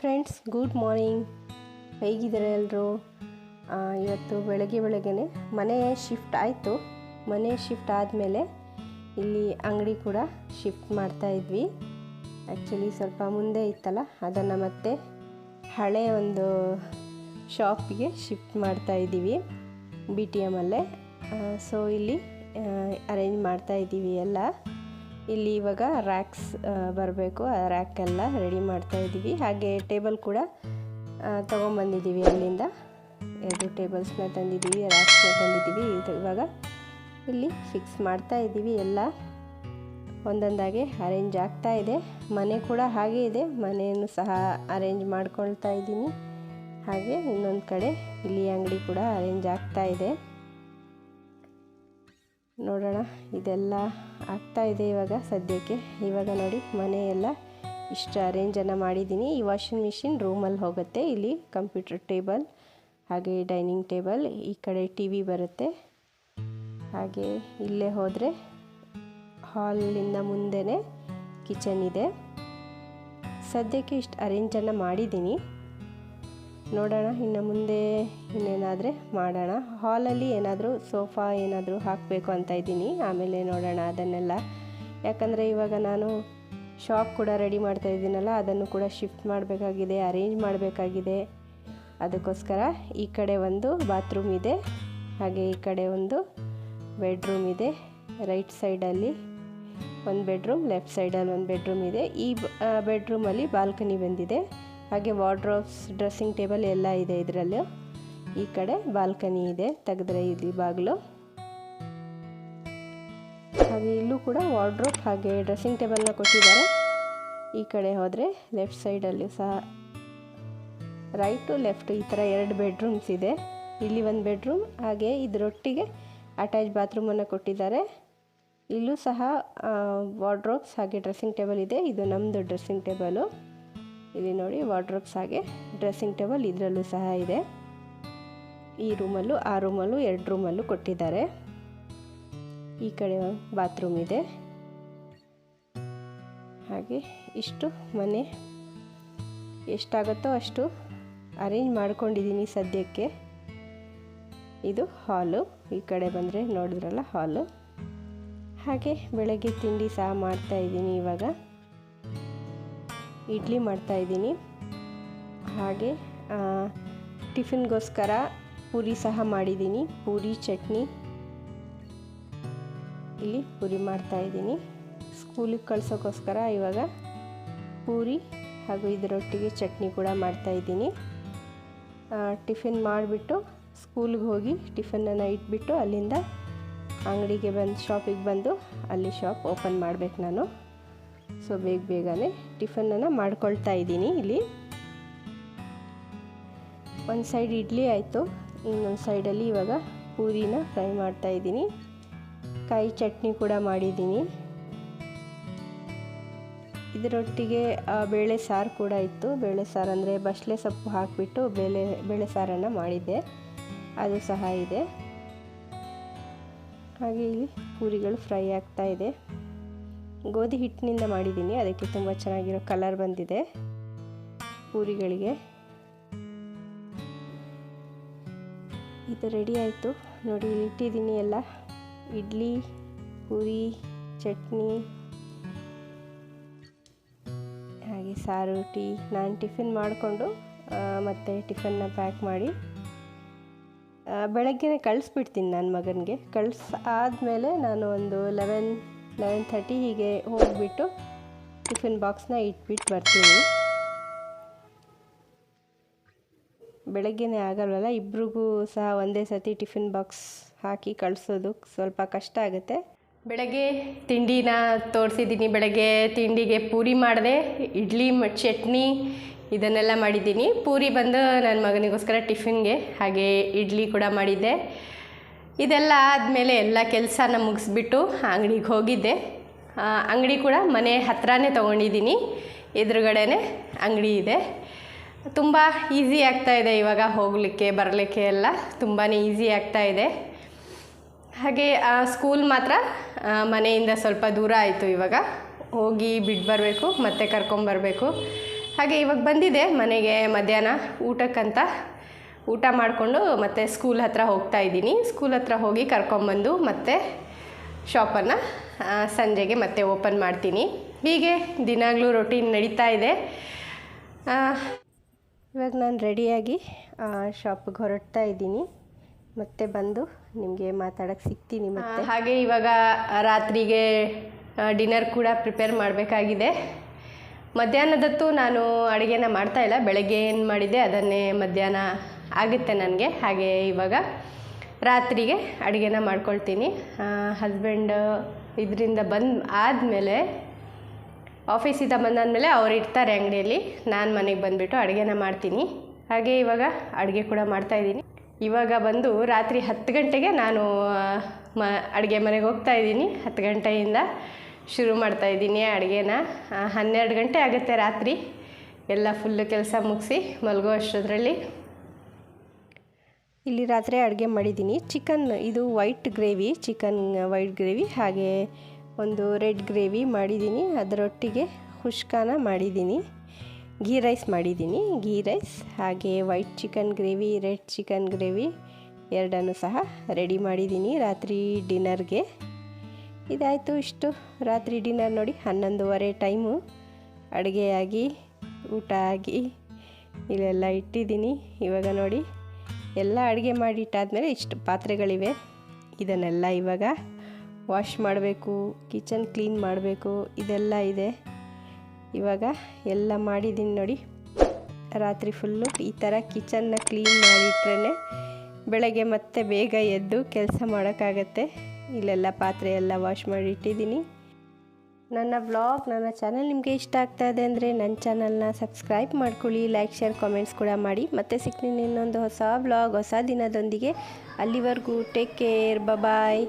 Friends good morning ಹೇಗಿದ್ದಾರೆ ಎಲ್ಲರೂ ಇವತ್ತು ಬೆಳಗ್ಗೆ ಬೆಳಗ್ಗೆ ಮನೆ ಶಿಫ್ಟ್ ಆಯಿತು. ಮನೆ ಶಿಫ್ಟ್ ಆದಮೇಲೆ ಇಲ್ಲಿ ಅಂಗಡಿ ಕೂಡ ಶಿಫ್ಟ್ ಮಾಡ್ತಾ ಇದ್ವಿ. ಆ್ಯಕ್ಚುಲಿ ಸ್ವಲ್ಪ ಮುಂದೆ ಇತ್ತಲ್ಲ, ಅದನ್ನು ಮತ್ತೆ ಹಳೆ ಒಂದು ಶಾಪಿಗೆ ಶಿಫ್ಟ್ ಮಾಡ್ತಾ ಇದ್ದೀವಿ ಬಿ ಟಿ ಎಮಲ್ಲೇ ಸೊ ಇಲ್ಲಿ ಅರೇಂಜ್ ಮಾಡ್ತಾ ಇದ್ದೀವಿ ಎಲ್ಲ. ಇಲ್ಲಿ ಇವಾಗ ರ್ಯಾಕ್ಸ್ ಬರಬೇಕು. ಆ ರ್ಯಾಕ್ ಎಲ್ಲ ರೆಡಿ ಮಾಡ್ತಾ ಇದ್ದೀವಿ. ಹಾಗೆ ಟೇಬಲ್ ಕೂಡ ತೊಗೊಂಬಂದಿದ್ದೀವಿ ಅಲ್ಲಿಂದ. ಎರಡು ಟೇಬಲ್ಸ್ನ ತಂದಿದ್ದೀವಿ ರ್ಯಾಕ್ಸ್ನ ತಂದಿದ್ದೀವಿ. ಇವಾಗ ಇಲ್ಲಿ ಫಿಕ್ಸ್ ಮಾಡ್ತಾ ಇದ್ದೀವಿ ಎಲ್ಲ. ಒಂದೊಂದಾಗಿ ಅರೇಂಜ್ ಆಗ್ತಾ ಇದೆ. ಮನೆ ಕೂಡ ಹಾಗೆ ಇದೆ. ಮನೆಯನ್ನು ಸಹ ಅರೇಂಜ್ ಮಾಡ್ಕೊಳ್ತಾ ಇದ್ದೀನಿ. ಹಾಗೆ ಇನ್ನೊಂದು ಕಡೆ ಇಲ್ಲಿ ಅಂಗಡಿ ಕೂಡ ಅರೇಂಜ್ ಆಗ್ತಾ ಇದೆ. ನೋಡೋಣ. ಇದೆಲ್ಲ ಆಗ್ತಾ ಇದೆ ಇವಾಗ ಸದ್ಯಕ್ಕೆ. ಇವಾಗ ನೋಡಿ, ಮನೆಯೆಲ್ಲ ಇಷ್ಟು ಅರೇಂಜನ್ನು ಮಾಡಿದ್ದೀನಿ. ಈ ವಾಷಿಂಗ್ ಮಿಷಿನ್ ರೂಮಲ್ಲಿ ಹೋಗುತ್ತೆ. ಇಲ್ಲಿ ಕಂಪ್ಯೂಟರ್ ಟೇಬಲ್ ಹಾಗೆ ಡೈನಿಂಗ್ ಟೇಬಲ್ ಈ ಕಡೆ ಟಿ ವಿ ಬರುತ್ತೆ. ಹಾಗೆ ಇಲ್ಲೇ ಹೋದರೆ ಹಾಲಿಂದ ಮುಂದೆನೇ ಕಿಚನ್ ಇದೆ. ಸದ್ಯಕ್ಕೆ ಇಷ್ಟು ಅರೇಂಜನ್ನು ಮಾಡಿದ್ದೀನಿ. ನೋಡೋಣ, ಇನ್ನು ಮುಂದೆ ಇನ್ನೇನಾದರೆ ಮಾಡೋಣ. ಹಾಲಲ್ಲಿ ಏನಾದರೂ ಸೋಫಾ ಏನಾದರೂ ಹಾಕಬೇಕು ಅಂತ ಇದ್ದೀನಿ. ಆಮೇಲೆ ನೋಡೋಣ ಅದನ್ನೆಲ್ಲ. ಯಾಕಂದರೆ ಇವಾಗ ನಾನು ಶಾಪ್ ಕೂಡ ರೆಡಿ ಮಾಡ್ತಾ ಇದ್ದೀನಲ್ಲ, ಅದನ್ನು ಕೂಡ ಶಿಫ್ಟ್ ಮಾಡಬೇಕಾಗಿದೆ, ಅರೇಂಜ್ ಮಾಡಬೇಕಾಗಿದೆ. ಅದಕ್ಕೋಸ್ಕರ ಈ ಕಡೆ ಒಂದು ಬಾತ್ರೂಮ್ ಇದೆ, ಹಾಗೆ ಈ ಕಡೆ ಒಂದು ಬೆಡ್ರೂಮ್ ಇದೆ. ರೈಟ್ ಸೈಡಲ್ಲಿ ಒಂದು ಬೆಡ್ರೂಮ್, ಲೆಫ್ಟ್ ಸೈಡಲ್ಲಿ ಒಂದು ಬೆಡ್ರೂಮ್ ಇದೆ. ಈ ಬೆಡ್ರೂಮಲ್ಲಿ ಬಾಲ್ಕನಿ ಬಂದಿದೆ. ಹಾಗೆ ವಾರ್ಡ್ರೋಬ್ಸ್, ಡ್ರೆಸ್ಸಿಂಗ್ ಟೇಬಲ್ ಎಲ್ಲ ಇದೆ ಇದರಲ್ಲಿ. ಈ ಕಡೆ ಬಾಲ್ಕನಿ ಇದೆ, ತೆಗೆದ್ರೆ ಇಲ್ಲಿ ಬಾಗಿಲು. ಹಾಗೆ ಇಲ್ಲೂ ಕೂಡ ವಾರ್ಡ್ರೋಬ್ ಹಾಗೆ ಡ್ರೆಸ್ಸಿಂಗ್ ಟೇಬಲ್ನ ಕೊಟ್ಟಿದ್ದಾರೆ. ಈ ಕಡೆ ಹೋದರೆ ಲೆಫ್ಟ್ ಸೈಡಲ್ಲೂ ಸಹ ರೈಟು ಲೆಫ್ಟು ಈ ಥರ ಎರಡು ಬೆಡ್ರೂಮ್ಸ್ ಇದೆ. ಇಲ್ಲಿ ಒಂದು ಬೆಡ್ರೂಮ್, ಹಾಗೆ ಇದರೊಟ್ಟಿಗೆ ಅಟ್ಯಾಚ್ ಬಾತ್ರೂಮನ್ನು ಕೊಟ್ಟಿದ್ದಾರೆ. ಇಲ್ಲೂ ಸಹ ವಾರ್ಡ್ರೋಬ್ಸ್ ಹಾಗೆ ಡ್ರೆಸ್ಸಿಂಗ್ ಟೇಬಲ್ ಇದೆ. ಇದು ನಮ್ಮದು ಡ್ರೆಸ್ಸಿಂಗ್ ಟೇಬಲು. ಇಲ್ಲಿ ನೋಡಿ ವಾರ್ಡ್ರೋಬ್ಸ್ ಹಾಗೆ ಡ್ರೆಸ್ಸಿಂಗ್ ಟೇಬಲ್ ಇದರಲ್ಲೂ ಸಹ ಇದೆ. ಈ ರೂಮಲ್ಲೂ ಆ ರೂಮಲ್ಲೂ ಎರಡು ರೂಮಲ್ಲೂ ಕೊಟ್ಟಿದ್ದಾರೆ. ಈ ಕಡೆ ಬಾತ್ರೂಮ್ ಇದೆ. ಹಾಗೆ ಇಷ್ಟು ಮನೆ ಎಷ್ಟಾಗುತ್ತೋ ಅಷ್ಟು ಅರೇಂಜ್ ಮಾಡ್ಕೊಂಡಿದ್ದೀನಿ ಸದ್ಯಕ್ಕೆ. ಇದು ಹಾಲು ಈ ಕಡೆ ಬಂದರೆ ನೋಡಿದ್ರಲ್ಲ ಹಾಲು ಹಾಗೆ ಬೆಳಗ್ಗೆ ತಿಂಡಿ ಸಹ ಮಾಡ್ತಾ ಇದ್ದೀನಿ ಇವಾಗ. ಇಡ್ಲಿ ಮಾಡ್ತಾಯಿದ್ದೀನಿ ಹಾಗೆ ಟಿಫಿನ್ಗೋಸ್ಕರ ಪೂರಿ ಸಹ ಮಾಡಿದ್ದೀನಿ. ಪೂರಿ, ಚಟ್ನಿ. ಇಲ್ಲಿ ಪೂರಿ ಮಾಡ್ತಾಯಿದ್ದೀನಿ ಸ್ಕೂಲಿಗೆ ಕಳ್ಸೋಕ್ಕೋಸ್ಕರ ಇವಾಗ ಪೂರಿ ಹಾಗೂ ಇದರೊಟ್ಟಿಗೆ ಚಟ್ನಿ ಕೂಡ ಮಾಡ್ತಾಯಿದ್ದೀನಿ ಟಿಫಿನ್ ಮಾಡಿಬಿಟ್ಟು ಸ್ಕೂಲ್ಗೆ ಹೋಗಿ ಟಿಫನನ್ನು ಇಟ್ಬಿಟ್ಟು ಅಲ್ಲಿಂದ ಅಂಗಡಿಗೆ ಬಂದು, ಶಾಪಿಗೆ ಬಂದು ಅಲ್ಲಿ ಶಾಪ್ ಓಪನ್ ಮಾಡಬೇಕು ನಾನು. ಸೊ ಬೇಗ ಬೇಗನೆ ಟಿಫನನ್ನು ಮಾಡ್ಕೊಳ್ತಾ ಇದ್ದೀನಿ ಇಲ್ಲಿ. ಒಂದು ಸೈಡ್ ಇಡ್ಲಿ ಆಯಿತು. ಇನ್ನೊಂದು ಸೈಡಲ್ಲಿ ಇವಾಗ ಪೂರಿನ ಫ್ರೈ ಮಾಡ್ತಾ ಇದ್ದೀನಿ. ಕಾಯಿ ಚಟ್ನಿ ಕೂಡ ಮಾಡಿದ್ದೀನಿ. ಇದರೊಟ್ಟಿಗೆ ಬೇಳೆ ಸಾರು ಕೂಡ ಇತ್ತು. ಬೇಳೆ ಸಾರು ಅಂದರೆ ಬಸಳೆ ಸೊಪ್ಪು ಹಾಕಿಬಿಟ್ಟು ಬೇಳೆ ಬೇಳೆ ಸಾರನ್ನು ಮಾಡಿದ್ದೆ. ಅದು ಸಹ ಇದೆ. ಹಾಗೆ ಇಲ್ಲಿ ಪೂರಿಗಳು ಫ್ರೈ ಆಗ್ತಾ ಇದೆ. ಗೋಧಿ ಹಿಟ್ಟಿನಿಂದ ಮಾಡಿದ್ದೀನಿ. ಅದಕ್ಕೆ ತುಂಬ ಚೆನ್ನಾಗಿರೋ ಕಲರ್ ಬಂದಿದೆ. ಪೂರಿಗಳಿಗೆ. ಇದು ರೆಡಿ ಆಯಿತು. ನೋಡಿ, ಇಟ್ಟಿದ್ದೀನಿ ಎಲ್ಲ. ಇಡ್ಲಿ, ಪೂರಿ, ಚಟ್ನಿ. ಹಾಗೆ ಸಾರು, ಟೀ. ನಾನು ಟಿಫಿನ್ ಮಾಡಿಕೊಂಡು ಮತ್ತು ಟಿಫನ್ನ ಪ್ಯಾಕ್ ಮಾಡಿ ಬೆಳಗ್ಗೆನೇ ಕಳಿಸ್ಬಿಡ್ತೀನಿ ನನ್ನ ಮಗನಿಗೆ. ಕಳ್ಸಿ, ಆದಮೇಲೆ ನಾನು ಒಂದು ಲೆವೆನ್ ಲೆವೆನ್ ಥರ್ಟಿ ಹೀಗೆ ಹೋಗಿಬಿಟ್ಟು ಟಿಫಿನ್ ಬಾಕ್ಸ್ನ ಇಟ್ಬಿಟ್ಟು ಬರ್ತೀನಿ. ಬೆಳಗ್ಗೆನೇ ಆಗಲ್ವಲ್ಲ? ಇಬ್ರಿಗೂ ಸಹ ಒಂದೇ ಸತಿ ಟಿಫಿನ್ ಬಾಕ್ಸ್ ಹಾಕಿ ಕಳಿಸೋದು ಸ್ವಲ್ಪ ಕಷ್ಟ ಆಗುತ್ತೆ. ಬೆಳಗ್ಗೆ ತಿಂಡಿನ ತೋರಿಸಿದ್ದೀನಿ. ಬೆಳಗ್ಗೆ ತಿಂಡಿಗೆ ಪೂರಿ ಮಾಡಿದೆ, ಇಡ್ಲಿ ಚಟ್ನಿ ಇದನ್ನೆಲ್ಲ ಮಾಡಿದ್ದೀನಿ. ಪೂರಿ ಬಂದು ನನ್ನ ಮಗನಿಗೋಸ್ಕರ ಟಿಫಿನ್ಗೆ ಹಾಗೆ ಇಡ್ಲಿ ಕೂಡ ಮಾಡಿದ್ದೆ. ಇದೆಲ್ಲ ಆದಮೇಲೆ ಎಲ್ಲ ಕೆಲಸನ ಮುಗಿಸ್ಬಿಟ್ಟು ಅಂಗಡಿಗೆ ಹೋಗಿದ್ದೆ. ಅಂಗಡಿ ಕೂಡ ಮನೆ ಹತ್ರನೇ ತೊಗೊಂಡಿದ್ದೀನಿ ಎದುರುಗಡೆನೇ ಅಂಗಡಿ ಇದೆ. ತುಂಬ ಈಸಿ ಇದೆ ಇವಾಗ ಹೋಗಲಿಕ್ಕೆ, ಬರಲಿಕ್ಕೆ ಎಲ್ಲ. ತುಂಬಾ ಈಸಿ ಇದೆ. ಹಾಗೆ ಸ್ಕೂಲ್ ಮಾತ್ರ ಮನೆಯಿಂದ ಸ್ವಲ್ಪ ದೂರ ಆಯಿತು ಇವಾಗ. ಹೋಗಿ ಬಿಟ್ಟು ಬರಬೇಕು, ಮತ್ತೆ ಕರ್ಕೊಂಬರಬೇಕು. ಹಾಗೆ ಇವಾಗ ಬಂದಿದೆ ಮನೆಗೆ ಮಧ್ಯಾಹ್ನ ಊಟಕ್ಕಂತ. ಊಟ ಮಾಡಿಕೊಂಡು ಮತ್ತೆ ಸ್ಕೂಲ್ ಹತ್ರ ಹೋಗ್ತಾ ಇದ್ದೀನಿ. ಸ್ಕೂಲ್ ಹತ್ರ ಹೋಗಿ ಕರ್ಕೊಂಬಂದು ಮತ್ತೆ ಶಾಪನ್ನು ಸಂಜೆಗೆ ಮತ್ತೆ ಓಪನ್ ಮಾಡ್ತೀನಿ. ಹೀಗೆ ದಿನಾಗಲೂ ರೊಟೀನ್ ನಡೀತಾ ಇದೆ. ಇವಾಗ ನಾನು ರೆಡಿಯಾಗಿ ಶಾಪಿಗೆ ಹೊರಡ್ತಾ ಇದ್ದೀನಿ. ಮತ್ತೆ ಬಂದು ನಿಮಗೆ ಮಾತಾಡೋಕ್ಕೆ ಸಿಗ್ತೀನಿ ಮತ್ತೆ. ಹಾಗೆ ಇವಾಗ ರಾತ್ರಿಗೆ ಡಿನ್ನರ್ ಕೂಡ ಪ್ರಿಪೇರ್ ಮಾಡಬೇಕಾಗಿದೆ. ಮಧ್ಯಾಹ್ನದತ್ತು ನಾನು ಅಡುಗೆನ ಮಾಡ್ತಾ ಇಲ್ಲ. ಬೆಳಗ್ಗೆ ಏನು ಮಾಡಿದ್ದೆ ಅದನ್ನೇ ಮಧ್ಯಾಹ್ನ ಆಗುತ್ತೆ ನನಗೆ. ಹಾಗೆ ಇವಾಗ ರಾತ್ರಿಗೆ ಅಡುಗೆನ ಮಾಡ್ಕೊಳ್ತೀನಿ. ಹಸ್ಬೆಂಡ್ ಇದರಿಂದ ಬಂದು ಆದಮೇಲೆ ಆಫೀಸಿಂದ ಬಂದಾದಮೇಲೆ ಅವ್ರು ಇರ್ತಾರೆ ಅಂಗಡಿಯಲ್ಲಿ. ನಾನು ಮನೆಗೆ ಬಂದುಬಿಟ್ಟು ಅಡುಗೆನ ಮಾಡ್ತೀನಿ. ಹಾಗೆ ಇವಾಗ ಅಡುಗೆ ಕೂಡ ಮಾಡ್ತಾಯಿದ್ದೀನಿ ಇವಾಗ ಬಂದು ರಾತ್ರಿ ಹತ್ತು ಗಂಟೆಗೆ ನಾನು ಮ, ಅಡುಗೆ ಮನೆಗೆ ಹೋಗ್ತಾ ಇದ್ದೀನಿ. ಹತ್ತು ಗಂಟೆಯಿಂದ ಶುರು ಮಾಡ್ತಾಯಿದ್ದೀನಿ ಅಡುಗೆನ. ಹನ್ನೆರಡು ಗಂಟೆ ಆಗುತ್ತೆ ರಾತ್ರಿ. ಎಲ್ಲ ಫುಲ್ಲು ಕೆಲಸ ಮುಗಿಸಿ ಮಲಗೋ ಇಲ್ಲಿ ರಾತ್ರಿ ಅಡುಗೆ ಮಾಡಿದ್ದೀನಿ. ಚಿಕನ್ ಇದು white gravy chicken white gravy ಹಾಗೆ ಒಂದು ರೆಡ್ ಗ್ರೇವಿ ಮಾಡಿದ್ದೀನಿ. ಅದರೊಟ್ಟಿಗೆ ಹುಷ್ಕಾನ ಮಾಡಿದ್ದೀನಿ. ಗೀ ರೈಸ್ ಮಾಡಿದ್ದೀನಿ. ಗೀ ರೈಸ್ ಹಾಗೆ white chicken gravy red chicken gravy ಎರಡನ್ನು ಸಹ ರೆಡಿ ಮಾಡಿದ್ದೀನಿ ರಾತ್ರಿ ಡಿನ್ನರ್ಗೆ ಇದಾಯಿತು ಇಷ್ಟು. ರಾತ್ರಿ ಡಿನ್ನರ್ ನೋಡಿ ಹನ್ನೊಂದುವರೆ ಟೈಮು ಅಡುಗೆಯಾಗಿ, ಊಟ ಆಗಿ ಇಲ್ಲೆಲ್ಲ ಇಟ್ಟಿದ್ದೀನಿ. ಇವಾಗ ನೋಡಿ ಎಲ್ಲ ಅಡುಗೆ ಮಾಡಿಟ್ಟಾದಮೇಲೆ ಇಷ್ಟು ಪಾತ್ರೆಗಳಿವೆ. ಇದನ್ನೆಲ್ಲ ಇವಾಗ ವಾಶ್ ಮಾಡಬೇಕು, ಕಿಚನ್ ಕ್ಲೀನ್ ಮಾಡಬೇಕು, ಇದೆಲ್ಲ ಇದೆ. ಇವಾಗ ಎಲ್ಲ ಮಾಡಿದ್ದೀನಿ ನೋಡಿ. ರಾತ್ರಿ ಫುಲ್ಲು ಈ ಥರ ಕಿಚನ್ನ ಕ್ಲೀನ್ ಮಾಡಿಟ್ರೇ ಬೆಳಗ್ಗೆ ಮತ್ತೆ ಬೇಗ ಎದ್ದು ಕೆಲಸ ಮಾಡೋಕ್ಕಾಗತ್ತೆ. ಇಲ್ಲೆಲ್ಲ ಪಾತ್ರೆ ಎಲ್ಲ ವಾಶ್ ಮಾಡಿ ಇಟ್ಟಿದ್ದೀನಿ ನನ್ನ ವ್ಲಾಗ್, ನನ್ನ ಚಾನಲ್ ನಿಮಗೆ ಇಷ್ಟ ಆಗ್ತಾ ಇದೆ ಅಂದರೆ ನನ್ನ ಚಾನಲ್ನ ಸಬ್ಸ್ಕ್ರೈಬ್ ಮಾಡ್ಕೊಳ್ಳಿ, ಲೈಕ್, ಶೇರ್ ಕಾಮೆಂಟ್ಸ್ ಕೂಡ ಮಾಡಿ. ಮತ್ತೆ ಸಿಗ್ತೀನಿ ಇನ್ನೊಂದು ಹೊಸ ವ್ಲಾಗ್, ಹೊಸ ದಿನದೊಂದಿಗೆ. ಅಲ್ಲಿವರೆಗೂ ಟೇಕ್ ಕೇರ್ ಬಾಯ್